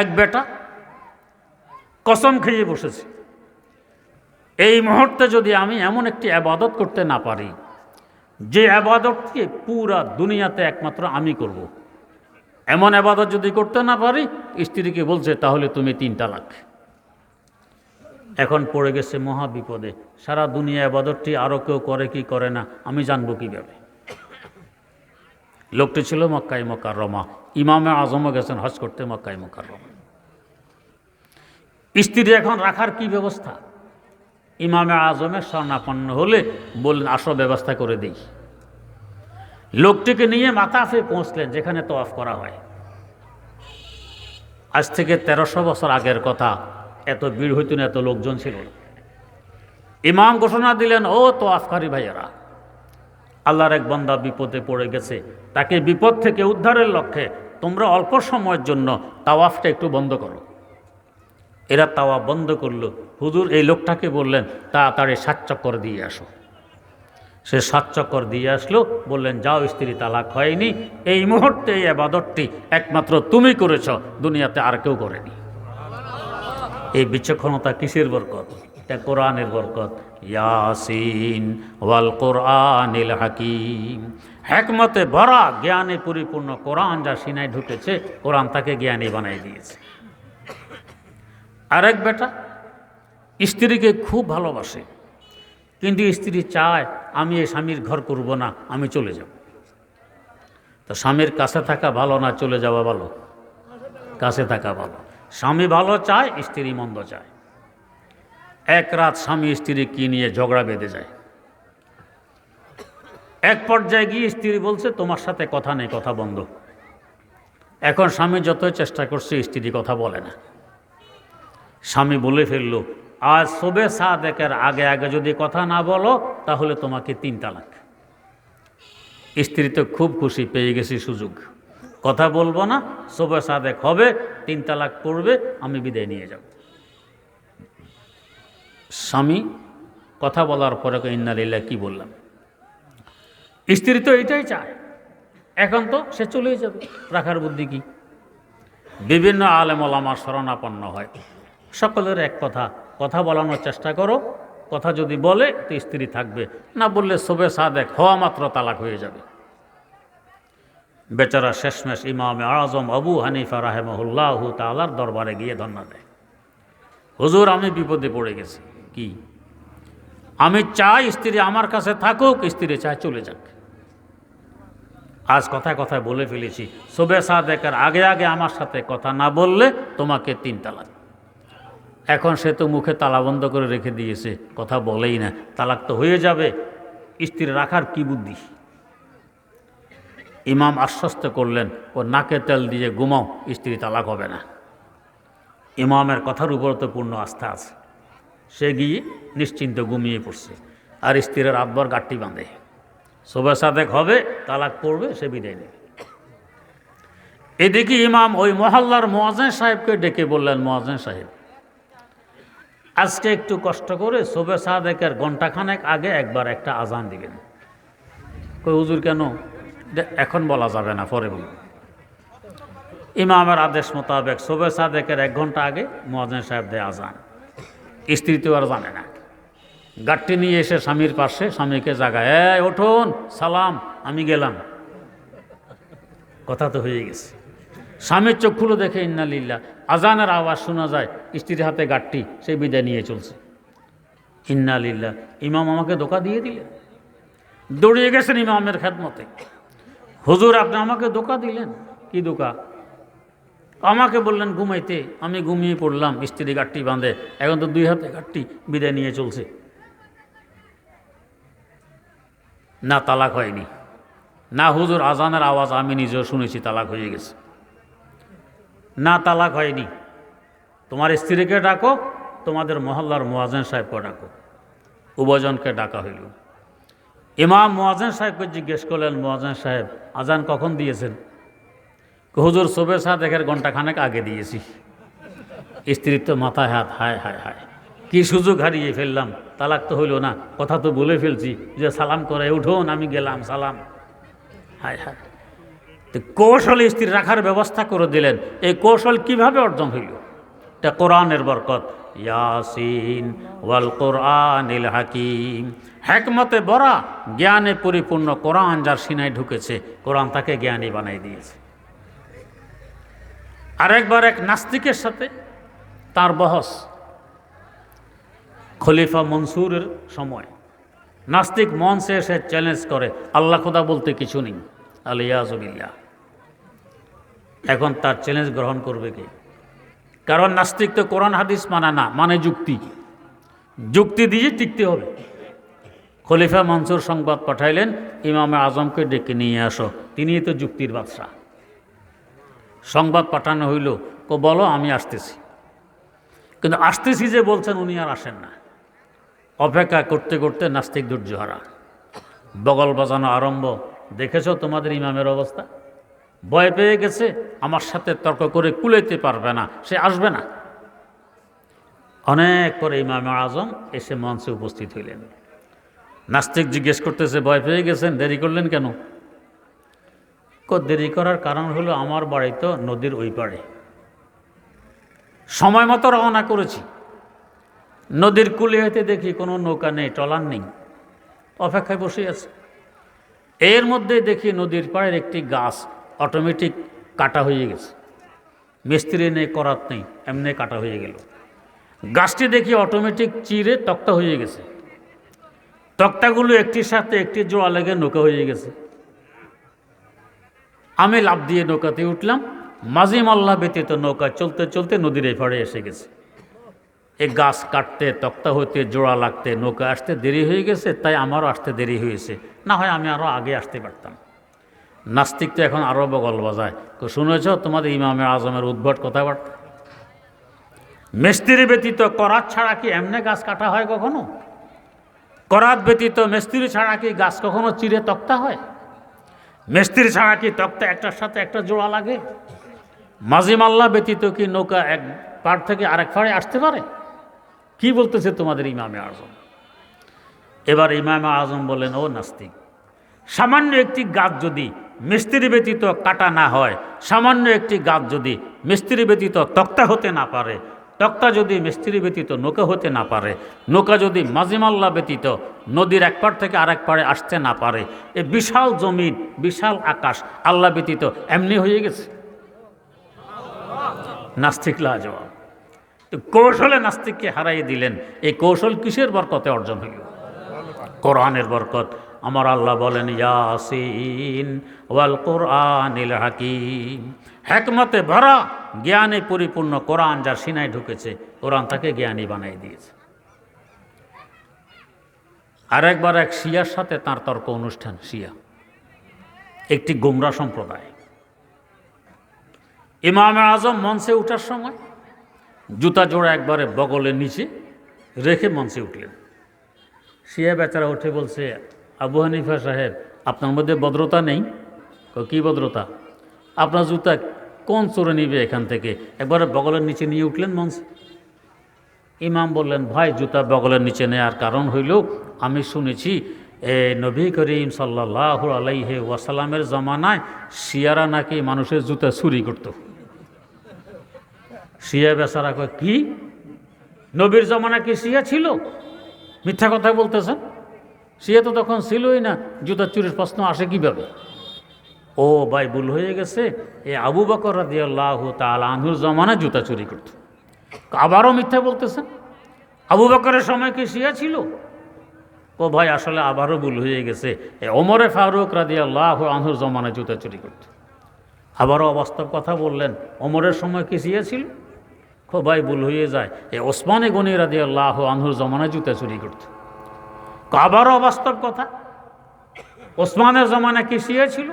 এক বেটা কসম খেয়ে বসেছি। এই মুহূর্তে যদি আমি এমন একটি আবাদত করতে না পারি, যে আবাদতকে পুরা দুনিয়াতে একমাত্র আমি করব। এমন আবাদত যদি করতে না পারি, স্ত্রীকে বলছে, তাহলে তুমি তিন তালাক এখন পড়ে গেছে মহা বিপদে সারা দুনিয়া আবাদতটি আরও কেউ করে কি করে না, আমি জানব কীভাবে? লোকটি ছিল মক্কার রমা ইমামে আজমও গেছেন হজ করতে মক্কার রমা স্ত্রী এখন রাখার কি ব্যবস্থা? ইমামে আজমের স্বর্ণাপন্ন হলে বললেন, আসো, ব্যবস্থা করে দিই। লোকটিকে নিয়ে মাতাফে পৌঁছলেন, যেখানে তোয়াফ করা হয়। আজ থেকে তেরোশো বছর আগের কথা, এত ভিড় হইত না এত লোকজন ছিল ইমাম ঘোষণা দিলেন, ও তোয়াফকারী ভাইয়েরা আল্লাহর এক বন্দা বিপদে পড়ে গেছে। তাকে বিপদ থেকে উদ্ধারের লক্ষ্যে তোমরা অল্প সময়ের জন্য তাওয়াফটা একটু বন্ধ করো। এরা তাওয়া বন্ধ করল। হুজুর এই লোকটাকে বললেন, তাড়াতাড়ি সাত চক্কর দিয়ে আসো। সে সাত চক্কর দিয়ে আসলো, বললেন, যাও স্ত্রী, তালাক হয়নি। এই মুহূর্তে এই আবাদতটি একমাত্র তুমি করেছ, দুনিয়াতে আর কেউ করেনি। এই বিচক্ষণতা কিসের বরকত? এটা কোরআনের বরকত। ইয়াসিন ওয়াল কোরআনিল হাকিম। হ্যাকমতে ভরা, জ্ঞানে পরিপূর্ণ কোরআন যা সিনায় ঢুকেছে, কোরআন তাকে জ্ঞানী বানাই দিয়েছে। আরেক বেটা, স্ত্রীকে খুব ভালোবাসে, কিন্তু স্ত্রী চায়, আমি এই স্বামীর ঘর করব না, আমি চলে যাব। তো স্বামীর কাছে থাকা ভালো না চলে যাওয়া ভালো? কাছে থাকা ভালো। স্বামী ভালো চায়, স্ত্রী মন্দ চায়। এক রাত স্বামী স্ত্রী কি নিয়ে ঝগড়া বেঁধে যায়? এক পর্যায়ে গিয়ে স্ত্রী বলছে, তোমার সাথে কথা নেই, কথা বন্ধ। এখন স্বামী যতই চেষ্টা করছে, স্ত্রী কথা বলে না। স্বামী বলে ফেলল, আজ শোবে সাদেকের আগে আগে যদি কথা না বলো, তাহলে তোমাকে তিন তালাক। স্ত্রী তো খুব খুশি, পেয়ে গেছি সুযোগ। কথা বলব না, শোবে সাদেক হবে, তিন তালাক পড়বে আমি বিদায় নিয়ে যাব। স্বামী, কথা বলার পরে ইন্নালিল্লা কি বললাম? স্ত্রী তো এটাই চায় এখন তো সে চলেই যাবে, রাখার বুদ্ধি কি? বিভিন্ন আলেমলামার শরণাপন্ন হয়, সকলের এক কথা কথা বলানোর চেষ্টা করো, কথা যদি বলে তো স্ত্রী থাকবে, না বললে শোবে সাদেক হওয়া মাত্র তালাক হয়ে যাবে। বেচারা শেষমেশ ইমামে আজম আবু হানিফা রাহেমহুল্লাহ তালার দরবারে গিয়ে ধন্যা দেয়। হুজুর, আমি বিপদে পড়ে গেছি। কি? আমি চাই স্ত্রী আমার কাছে থাকুক, স্ত্রী চায় চলে যাক। আজ কথায় কথায় বলে ফেলেছি, শোবে সাদেকের আগে আগে আমার সাথে কথা না বললে তোমাকে তিন তালাক। এখন সে তো মুখে তালা বন্ধ করে রেখে দিয়েছে, কথা বলেই না, তালাক তো হয়ে যাবে, স্ত্রী রাখার কি বুদ্ধি? ইমাম আশ্বস্ত করলেন, ও নাকে তেল দিয়ে ঘুমাও, স্ত্রী তালাক হবে না। ইমামের কথার উপর তো পূর্ণ আস্থা আছে। সে গিয়ে নিশ্চিন্ত ঘুমিয়ে পড়ছে। আর স্ত্রীর আব্বার গাঠটি বাঁধে। শোভা সাদেক হবে, তালাক পড়বে, সে বিদায় নেবে এদিকে ইমাম ওই মহল্লার মোয়াজেন সাহেবকে ডেকে বললেন মোয়াজেন সাহেব, আজকে একটু কষ্ট করে শোবে সাদেকের ঘন্টাখানেক আগে একবার একটা আজান দিবেন। কই, হুজুর, কেন? এখন বলা যাবে না, পরে বলুন ইমামের আদেশ মোতাবেক শোবে সাদেকের এক ঘণ্টা আগে মোয়াজেন সাহেব দেয় আজান। স্ত্রী তো আর জানে না। গাঠটি নিয়ে এসে স্বামীর পাশে স্বামীকে জাগায়, এই ওঠুন সালাম, আমি গেলাম। কথা তো হয়ে গেছে। স্বামীর চোখ খুলে দেখে ইন্নালিল্লা আজানের আওয়াজ শোনা যায়, স্ত্রীর হাতে গাঠটি সে বিদায় নিয়ে চলছে। ইন্নালিল্লা ইমাম আমাকে ধোকা দিয়ে দিলেন দৌড়িয়ে গেছেন ইমামের খেদমতে। হুজুর, আপনি আমাকে ধোকা দিলেন? কি ধোকা? আমাকে বললেন, ঘুমাইতে। আমি ঘুমিয়ে পড়লাম, স্ত্রী গাঠটি বাঁধে। এখন তো দুই হাতে গাঠটি বিদায় নিয়ে চলছে। না, তালাক হয়নি। না, হুজুর, আজানের আওয়াজ আমি নিজেও শুনেছি, তালাক হয়ে গেছে। না, তালাক হয়নি। তোমার স্ত্রীকে ডাকো, তোমাদের মহল্লার মোয়াজেন সাহেবকে ডাকো। উভজনকে ডাকা হইল। ইমাম মোয়াজেন সাহেবকে জিজ্ঞেস করলেন মোয়াজেন সাহেব, আজান কখন দিয়েছেন? হুজুর শোবে সাদেকের ঘণ্টা খানেক আগে দিয়েছি। স্ত্রীর তো মাথায় হাত, হায় হায় হায়। কি সুযোগ হারিয়ে ফেললাম, তালাক তো হইল না। কথা তো বলে ফেলছি যে সালাম করে উঠুন, আমি গেলাম, সালাম। হায় হায়। তো কৌশল স্থির রাখার ব্যবস্থা করে দিলেন। এই কৌশল কীভাবে অর্জন হইল? এটা কোরআনের বরকত। ইয়াসিন ওয়াল কোরআনিল হাকিম। হ্যাকমতে বরা, জ্ঞানে পরিপূর্ণ কোরআন যার সিনায় ঢুকেছে, কোরআন তাকে জ্ঞানী বানাই দিয়েছে। আরেকবার এক নাস্তিকের সাথে তার বহস খলিফা মনসুরের সময়। নাস্তিক মঞ্চে এসে চ্যালেঞ্জ করে, আল্লাহ খোদা বলতে কিছু নেই। আলিয়াজবিল্লা এখন তার চ্যালেঞ্জ গ্রহণ করবে কি? কারণ নাস্তিক তো কোরআন, হাদিস মানা না মানে যুক্তি। যুক্তি দিয়ে টিকতে হবে। খলিফা মনসুর সংবাদ পাঠাইলেন, ইমামে আজমকে ডেকে নিয়ে আসো। তিনি তো যুক্তির বাদশাহ। সংবাদ পাঠানো হইল, কো বলো আমি আসতেছি। কিন্তু আসতেছি যে বলছেন উনি আর আসেন না। অপেক্ষা করতে করতে নাস্তিক দুর্যহারা বগল বাজানো আরম্ভ, দেখেছ তোমাদের ইমামের অবস্থা? ভয় পেয়ে গেছে, আমার সাথে তর্ক করে কুলাইতে পারবে না, সে আসবে না। অনেক পরে ইমামে আজম এসে মঞ্চে উপস্থিত হইলেন। নাস্তিক জিজ্ঞেস করতেছে, ভয় পেয়ে গেছেন, দেরি করলেন কেন? দেরি করার কারণ হলো আমার বাড়ি তো নদীর ওই পাড়ে। সময় মতো রওনা করেছি। নদীর কুলে হইতে দেখি কোনো নৌকা নেই টলার নেই। অপেক্ষায় বসে আছে। এর মধ্যে দেখি নদীর পাড়ের একটি গাছ অটোমেটিক কাটা হয়ে গেছে। মিস্ত্রি নেই, করাত নেই, এমনি কাটা হয়ে গেল। গাছটি দেখি অটোমেটিক চিরে তক্তা হয়ে গেছে। তক্তাগুলো একটির সাথে একটি জোড়া লেগে নৌকা হয়ে গেছে। আমি লাভ দিয়ে নৌকাতে উঠলাম। মাঝি মাল্লা ব্যতীত নৌকা চলতে চলতে নদীর এপারে এসে গেছে। এই গাছ কাটতে, তক্তা হইতে জোড়া লাগতে, নৌকা আসতে দেরি হয়ে গেছে, তাই আমারও আসতে দেরি হয়েছে। না হয় আমি আরও আগে আসতে পারতাম। নাস্তিক তো এখন আরও বগল বাজায়। তো শুনেছ, তোমাদের ইমামে আজমের উদ্ভট কথাবার্তা? মিস্ত্রি ব্যতীত করাত ছাড়া কি এমনি গাছ কাটা হয় কখনো? করাত ব্যতীত মিস্ত্রি ছাড়া কি গাছ কখনো চিরে তক্তা হয়? মিস্ত্রি ছাড়া কি তক্তা একটার সাথে একটা জোড়া লাগে? মাল্লা ব্যতীত কি নৌকা এক পাড় থেকে আরেক পাড়ে আসতে পারে? কি বলতেছে তোমাদের ইমামে আজম? এবার ইমামে আজম বলেন, ও নাস্তিক, সামান্য একটি গাছ যদি মিস্ত্রি ব্যতীত কাটা না হয়, সামান্য একটি গাছ যদি মিস্ত্রি ব্যতীত তক্তা হতে না পারে তক্তা যদি মিস্ত্রি ব্যতীত নৌকা হতে না পারে, নৌকা যদি মাঝিমাল্লা ব্যতীত নদীর এক পাড় থেকে আরেক পাড়ে আসতে না পারে, এ বিশাল জমিন, বিশাল আকাশ আল্লাহ ব্যতীত এমনি হয়ে গেছে? নাস্তিক লাজবাব। তো কৌশলে নাস্তিককে হারাই দিলেন, এই কৌশল কিসের বরকতে অর্জন হইল? কোরআনের বরকত আমার আল্লাহ বলেন, ইয়াসিন ওয়াল কোরআনিল হাকিম। হ্যাকমতে ভরা, জ্ঞানে পরিপূর্ণ কোরআন যার সিনায় ঢুকেছে, কোরআন তাকে জ্ঞানী বানাই দিয়েছে। আরেকবার এক শিয়ার সাথে তার তর্ক অনুষ্ঠান, শিয়া। একটি গোমরা সম্প্রদায়। ইমাম আজম মঞ্চে ওঠার সময় জুতা জোড়া একবারে বগলের নিচে রেখে মঞ্চে উঠলেন। শিয়া বেচারা উঠে বলছে আবু হানিফা সাহেব, আপনার মধ্যে ভদ্রতা নেই? কি ভদ্রতা? আপনার জুতা কোন চোরে নিবে এখান থেকে? একবারে বগলের নিচে নিয়ে উঠলেন মঞ্চে। ইমাম বললেন, ভাই, জুতা বগলের নিচে নেওয়ার কারণ হইল আমি শুনেছি, এ নবী করিম সাল্লাহ আলাইহে ওয়াসালামের জমানায় শিয়ারা নাকি মানুষের জুতা চুরি করত। শিয়া বেচারা কি? নবীর জমানা কি শিয়া ছিল? মিথ্যা কথা বলতেছেন? শিয়া তো তখন ছিলই না জুতা চুরির প্রশ্ন আসে কীভাবে? ও ভাই, ভুল হয়ে গেছে। এ আবু বকর রাদিয়াল্লাহ তাল আনহুর জমানা জুতা চুরি করত। আবারও মিথ্যা বলতেছেন? আবু বকরের সময় কি শিয়া ছিল? ও ভাই, আসলে আবারও ভুল হয়ে গেছে। এ ওমরে ফারুক রাদিয়াল্লাহ আনহুর জমানা জুতা চুরি করত। আবারও অবাস্তব কথা বললেন, ওমরের সময় কি শিয়া ছিল? খো ভাই, ভুল হয়ে যায়। এ ওসমানে গনি রাদিয়াল্লাহ আনহুর জমানা জুতা চুরি করত। আবারও অবাস্তব কথা। ওসমানের জমানায় কি শিয়া ছিল?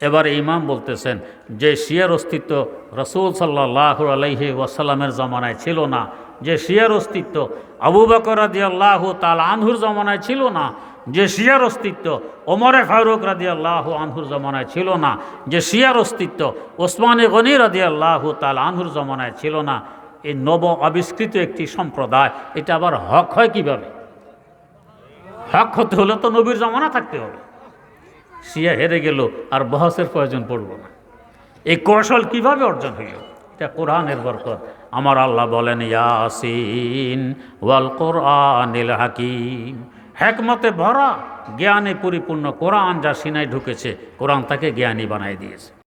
এবার ইমাম বলতেছেন যে শিয়ার অস্তিত্ব রসুল সাল্লাহ আলাইহি ওয়াসাল্লামের জমানায় ছিল না। যে শিয়ার অস্তিত্ব আবু বকর রাদি আল্লাহ তাল আনহুর জমানায় ছিল না। যে শিয়ার অস্তিত্ব ওমরে ফারুক রাদি আল্লাহ আনহুর জমানায় ছিল না। যে শিয়ার অস্তিত্ব ওসমানে গনি রাদি আল্লাহ তাল আনহুর জমানায় ছিল না। এই নব আবিষ্কৃত একটি সম্প্রদায়। এটা আবার হক হয় কীভাবে? হক হতে হলে তো নবীর জমানা থাকতে হবে। শিয়া হেরে গেল, আর বহসের প্রয়োজন পড়ব না। এই কৌশল কীভাবে অর্জন হইল? এটা কোরআনের বরকত। আমার আল্লাহ বলেন, ইয়াসিন ওয়াল কোরআনিল হাকিম। হ্যাকমতে ভরা, জ্ঞানে পরিপূর্ণ কোরআন যা সিনাই ঢুকেছে, কোরআন তাকে জ্ঞানী বানাই দিয়েছে।